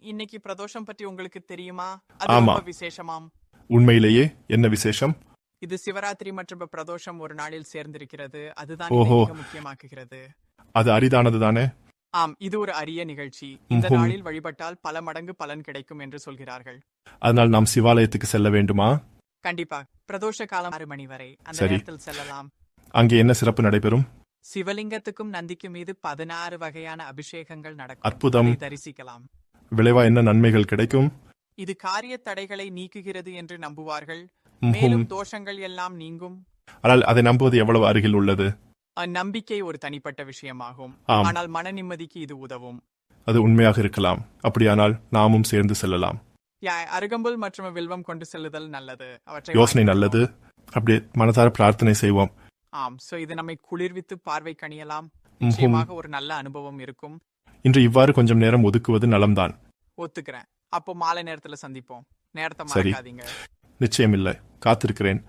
இன்னைக்கு பிரதோஷம் பற்றி உங்களுக்கு தெரியுமா? அது ஆமா. ரொம்ப விசேஷமாம். உண்மையிலேயே என்ன விசேஷம்? இது சிவராத்திரி மற்றும் பிரதோஷம் ஒரு நாளில் சேர்ந்திருக்கிறது. அதுதான் ஓஹோ. மிக முக்கியமாக்குகிறது. அது அரிதானது தானே? ஆம் இது ஒரு அரிய நிகழ்ச்சி. இந்த ம்ஹும். நாளில் வழிபட்டால் பல மடங்கு பலன் கிடைக்கும் என்று சொல்கிறார்கள். அதனால் நாம் சிவாலயத்துக்கு செல்ல வேண்டுமா? கண்டிப்பா. பிரதோஷ காலம் ஆறு மணி வரை. அந்த சரி. நேரத்தில் செல்லலாம். அங்கே என்ன சிறப்பு நடைபெறும்? சிவலிங்கத்துக்கும் நந்திக்கும் மீது பதினாறு வகையான அபிஷேகங்கள் நடக்கும். அற்புதம். தரிசிக்கலாம். விளைவா என்ன நன்மைகள் கிடைக்கும்? இது காரிய தடைகளை நீக்குகிறது என்று நம்புவார்கள். மேலும் தோஷங்கள் எல்லாம் நீங்கும். ஆனால் அதை நம்புவது எவ்வளவு அருகில் உள்ளது? அந்நம்பிக்கை ஒரு தனிப்பட்ட விஷயமாகும். ஆம். ஆனால் மன நிம்மதிக்கு இது உதவும். அது உண்மையாக இருக்கலாம். அப்படியானால் நாமும் சேர்ந்து செல்லலாம். யா- அருகம்புல் மற்றும் வில்வம் கொண்டு செல்லுதல் நல்லது. அவற்றை யோசனை வாங்கிக் நல்லது. அப்படியே மனதார பிரார்த்தனை செய்வோம். ஆம் சோ இது நம்மை குளிர்வித்து பார்வை கணியலாம். நிச்சயமாக ஒரு நல்ல அனுபவம் இருக்கும். இன்று இவ்வாறு கொஞ்சம் நேரம் ஒதுக்குவது நலம்தான். ஒத்துக்கிறேன். அப்போ மாலை நேரத்துல சந்திப்போம். நேரத்தை. மறக்காதீங்க. நிச்சயமில்லை. காத்திருக்கிறேன்.